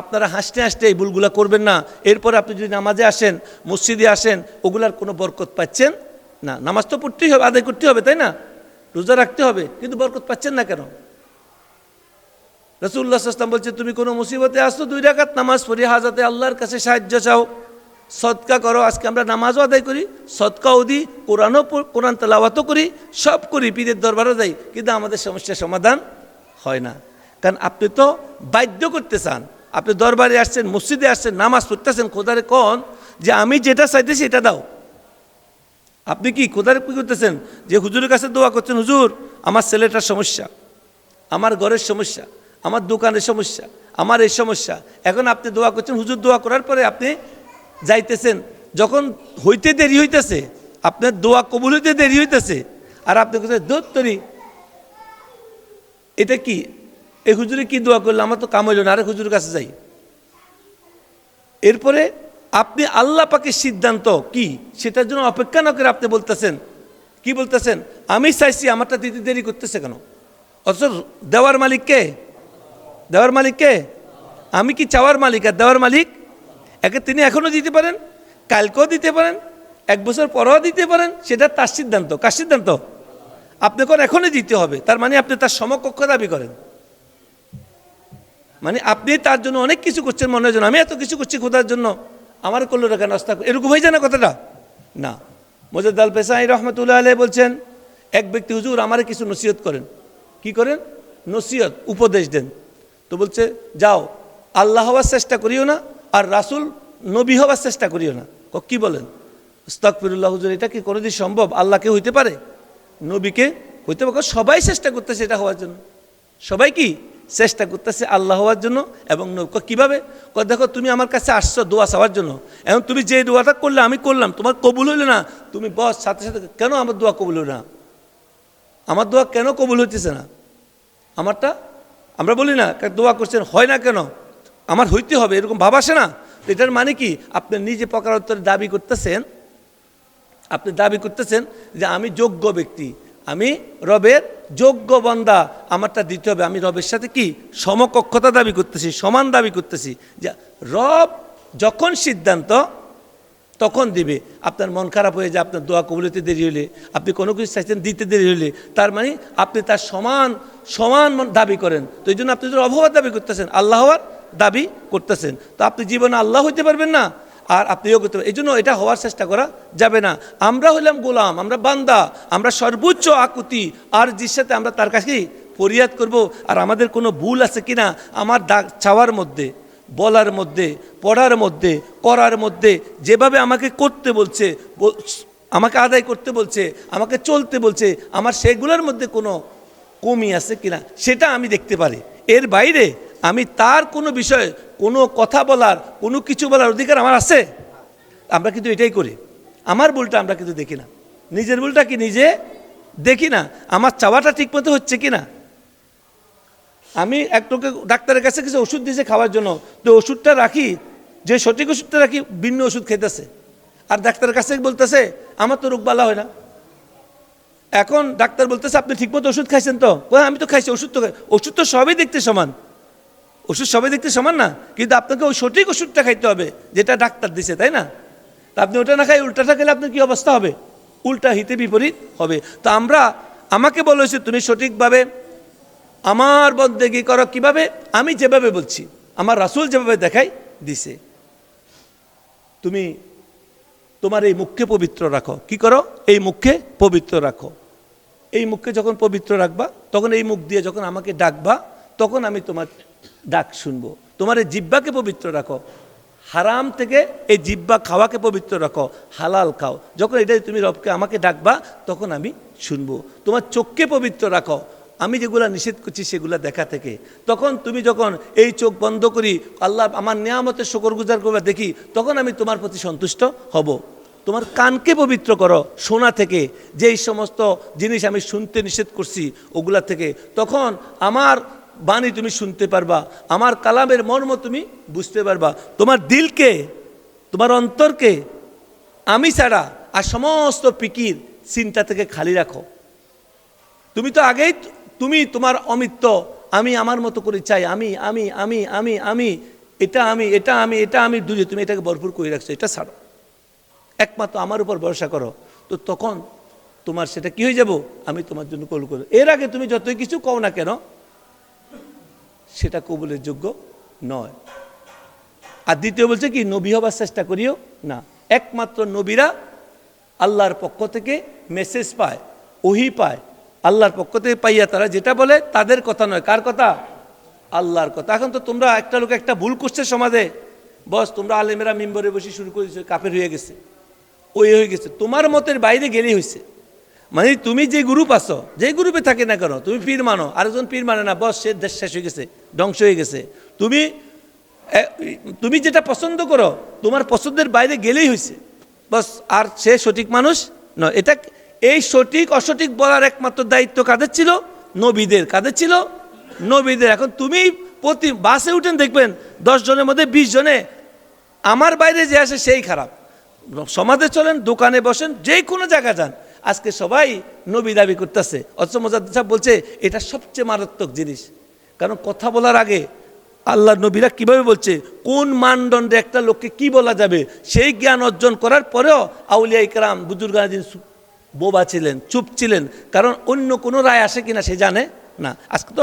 আপনারা হাসতে হাসতে এই ভুলগুলা করবেন না। এরপর আপনি যদি নামাজে আসেন, মসজিদে আসেন, ওগুলার কোনো বরকত পাচ্ছেন না। নামাজ তো পড়তেই হবে, আদায় করতে হবে, তাই না? রোজা রাখতে হবে, কিন্তু বরকত পাচ্ছেন না কেন? রসুল্লাহ আসলাম বলছে, তুমি কোনো মুসিবতে আসতো দুই রাকাত নামাজ পড়ি হাজাতে আল্লাহর কাছে সাহায্য চাও। সৎকা করো, আজকে আমরা নামাজও আদায় করি সৎকাও দিই, কোরআনও কোরআন তালাওয়াতও করি, সব করি, পীরের দরবারও যাই, কিন্তু আমাদের সমস্যার সমাধান হয় না। কারণ আপনি তো বাধ্য করতে চান আপনি দরবারে আসছেন, মসজিদে আসছেন, নামাজ পড়তেছেন, খোদারে কন? যে আমি যেটা চাইতেছি এটা দাও। আপনি কি কোথায় কী করতেছেন? যে হুজুরের কাছে দোয়া করছেন, হুজুর, আমার ছেলেটার সমস্যা, আমার ঘরের সমস্যা, আমার দোকানের সমস্যা, আমার এই সমস্যা। এখন আপনি দোয়া করছেন, হুজুর, দোয়া করার পরে আপনি যাইতেছেন। যখন হইতে দেরি হইতেছে, আপনার দোয়া কবুল হইতে দেরি হইতেছে, আর আপনি কোথায় দোত্তরি এটা কি? এই হুজুরে কি দোয়া করলে? আমার তো কাম হইল না, আরেক হুজুরের কাছে যাই। এরপরে আপনি আল্লাহ পাকের সিদ্ধান্ত কি? সেটার জন্য অপেক্ষা না করে আপনি বলতেছেন। কি বলতেছেন? আমি চাইছি আমারটা দিতে দেরি করতেছে কেন? অথচ দেওয়ার মালিক কে? দেওয়ার মালিক কে? আমি কি চাওয়ার মালিক আর দেওয়ার মালিক? একে তিনি এখনও দিতে পারেন, কালকেও দিতে পারেন, এক বছর পরেও দিতে পারেন, সেটা তার সিদ্ধান্ত। কার সিদ্ধান্ত? আপনি কোন এখনই দিতে হবে। তার মানে আপনি তার সমকক্ষ দাবি করেন। মানে আপনি তার জন্য অনেক কিছু করছেন মনের জন্য। আমি এত কিছু করছি খোদার জন্য। আমার করল রেখা নাস্তা এরকম হয়ে যায় না কথাটা? না। মজাদ আল পেসাই রহমতুল্লাহ আলাই বলছেন, এক ব্যক্তি হুজুর আমারে কিছু নসিহত করেন। কি করেন? নসিহত, উপদেশ দেন। তো বলছে, যাও, আল্লাহ হওয়ার চেষ্টা করিও না, আর রাসুল নবী হওয়ার চেষ্টা করিও না। কি বলেন? ইস্তকফিরুল্লাহ হুজুর, এটা কি কোনোদিন সম্ভব? আল্লাহকে হইতে পারে? নবীকে হইতে পারে। সবাই চেষ্টা করতেছে এটা হওয়ার জন্য। সবাই কি? চেষ্টা করতেছে আল্লাহ হওয়ার জন্য এবং নৌকা কীভাবে? দেখো, তুমি আমার কাছে আসছো দোয়া চাওয়ার জন্য। এখন তুমি যে দোয়াটা করলে আমি করলাম, তোমার কবুল হইল না। তুমি বস, সাথে সাথে, কেন আমার দোয়া কবুল হইল না? আমার দোয়া কেন কবুল হইতেছে না? আমারটা, আমরা বলি না দোয়া করছেন, হয় না কেন? আমার হইতে হবে, এরকম ভাব আসে না। এটার মানে কি? আপনি নিজে প্রকারোত্তরে দাবি করতেছেন, আপনি দাবি করতেছেন যে আমি যোগ্য ব্যক্তি, আমি রবের যোগ্য বন্দা আমারটা দিতে হবে। আমি রবের সাথে কি? সমকক্ষতা দাবি করতেছি, সমান দাবি করতেছি। যে, রব যখন সিদ্ধান্ত, তখন দিবে। আপনার মন খারাপ হয়ে যায়, আপনার দোয়া কবুলিতে দেরি হলে আপনি কোনো কিছু চাইছেন দিতে দেরি হলে তার মানে আপনি তার সমান সমান দাবি করেন। তো এই জন্য আপনি যদি অভাবার দাবি করতেছেন আল্লাহ হওয়ার দাবি করতেছেন, তো আপনি জীবনে আল্লাহ হইতে পারবেন না। আর আপনিও করতে পারবেন এই জন্য এটা হওয়ার চেষ্টা করা যাবে না। আমরা হইলাম গোলাম, আমরা বান্দা, আমরা সর্বোচ্চ আকুতি, আর সাথে আমরা তার কাছে ফরিয়াদ করব। আর আমাদের কোনো ভুল আছে কিনা আমার ডাক চাওয়ার মধ্যে, বলার মধ্যে, পড়ার মধ্যে, করার মধ্যে, যেভাবে আমাকে করতে বলছে আমাকে আদায় করতে বলছে, আমাকে চলতে বলছে, আমার সেগুলোর মধ্যে কোনো কমি আছে কিনা, সেটা আমি দেখতে পারি। এর বাইরে আমি তার কোনো বিষয়ে কোনো কথা বলার, কোনো কিছু বলার অধিকার আমার আছে? আমরা কিন্তু এটাই করি। আমার ভুলটা আমরা কিন্তু দেখি না। নিজের ভুলটা কি নিজে দেখি না? আমার চাওয়াটা ঠিকমতো হচ্ছে কি না? আমি একটুকে ডাক্তারের কাছে কিছু ওষুধ দিয়েছে খাওয়ার জন্য। তো ওষুধটা রাখি, যে সঠিক ওষুধটা রাখি, ভিন্ন ওষুধ খেতেছে। আর ডাক্তারের কাছে বলতেছে, আমার তো রোগ বালা হয় না। এখন ডাক্তার বলতেছে, আপনি ঠিকমতো ওষুধ খাইছেন তো? আমি তো খাইছি, ওষুধ তো ওষুধ তো সবই দেখতে সমান। ওষুধ সবাই দেখতে সমান না, কিন্তু আপনাকে ওই সঠিক ওষুধটা খাইতে হবে, যেটা ডাক্তার দিছে, তাই না? তা আপনি ওটা না খাই, উল্টাটা খেলে আপনার কী অবস্থা হবে? উল্টা হিতে বিপরীত হবে। তো আমরা, আমাকে বলেছে তুমি সঠিকভাবে আমার বন্দেগি করো। কীভাবে? আমি যেভাবে বলছি, আমার রাসূল যেভাবে দেখাই, দিছে। তুমি তোমার এই মুখকে পবিত্র রাখো। কি করো? এই মুখকে পবিত্র রাখো। এই মুখকে যখন পবিত্র রাখবা, তখন এই মুখ দিয়ে যখন আমাকে ডাকবা, তখন আমি তোমার ডাক শুনব। তোমার এই জিব্বাকে পবিত্র রাখো। হারাম থেকে এই জিব্বা খাওয়াকে পবিত্র রাখো। হালাল খাও। যখন এটাই তুমি রবকে আমাকে ডাকবা, তখন আমি শুনব। তোমার চোখকে পবিত্র রাখো। আমি যেগুলা নিষেধ করছি, সেগুলা দেখা থেকে। তখন তুমি যখন এই চোখ বন্ধ করি, আল্লাহ আমার নেয়ামতের শকর গুজার করবা দেখি, তখন আমি তোমার প্রতি সন্তুষ্ট হব। তোমার কানকে পবিত্র করো শোনা থেকে। যেই সমস্ত জিনিস আমি শুনতে নিষেধ করছি, ওগুলা থেকে। তখন আমার বাণী তুমি শুনতে পারবা, আমার কালামের মর্ম তুমি বুঝতে পারবা। তোমার দিলকে, তোমার অন্তরকে আমি ছাড়া আর সমস্ত পিকির চিন্তা থেকে খালি রাখো। তুমি তো আগেই তুমি তোমার অমিত্ব আমি আমার মতো করে চাই, আমি আমি আমি আমি আমি, এটা আমি এটা আমি এটা আমি, দুজে, তুমি এটাকে ভরপুর করে রাখছো, এটা ছাড়ো। একমাত্র আমার উপর ভরসা করো, তো তখন তোমার সেটা কি হয়ে যাব? আমি তোমার জন্য কল করব। এর আগে তুমি যতই কিছু কও না কেন সেটা কবুলের যোগ্য নয়। আর দ্বিতীয় বলছে কি, নবী হবার চেষ্টা করিও না। একমাত্র নবীরা আল্লাহর পক্ষ থেকে মেসেজ পায়, ওহি পায়। আল্লাহর পক্ষ থেকে পাইয়া তারা যেটা বলে তাদের কথা নয়। কার কথা? আল্লাহর কথা। এখন তো তোমরা একটা লোক একটা ভুল করছে সমাজে। বস, তোমরা আলেমেরা মেম্বরে বসে শুরু করেছ কাপের হয়ে গেছে। ওই হয়ে গেছে। তোমার মতের বাইরে গেলেই হয়েছে মানে তুমি যে গ্রুপ আছো, যে গ্রুপে থাকে না কেন, তুমি পীর মানো, আরেকজন পীর মানে না, বস, সে দেশ শেষ হয়ে গেছে, ধ্বংস হয়ে গেছে। তুমি তুমি যেটা পছন্দ করো, তোমার পছন্দের বাইরে গেলেই হয়েছে। বস, আর সে সঠিক মানুষ নয়। এটা এই সঠিক, অসঠিক বলার একমাত্র দায়িত্ব কাদের ছিল? নবীদের। কাদের ছিল? নবীদের। এখন তুমি প্রতি বাসে উঠেন দেখবেন জনের মধ্যে বিশ জনে আমার বাইরে যে আসে, সেই খারাপ। সমাজে চলেন, দোকানে বসেন যে কোনো জায়গায় যান। আজকে সবাই নবী দাবি করতেছে। অথচ মোজাদ্দ সাহেব বলছে, এটা সবচেয়ে মারাত্মক জিনিস। কারণ কথা বলার আগে আল্লাহ নবীরা কীভাবে বলছে, কোন মানদণ্ডে একটা লোককে কি বলা যাবে, সেই জ্ঞান অর্জন করার পরেও আউলিয়া ইকরাম বুজুর্গাদিন বোবা ছিলেন, চুপ ছিলেন। কারণ অন্য কোনো রায় আসে কিনা সে জানে না। আজকে তো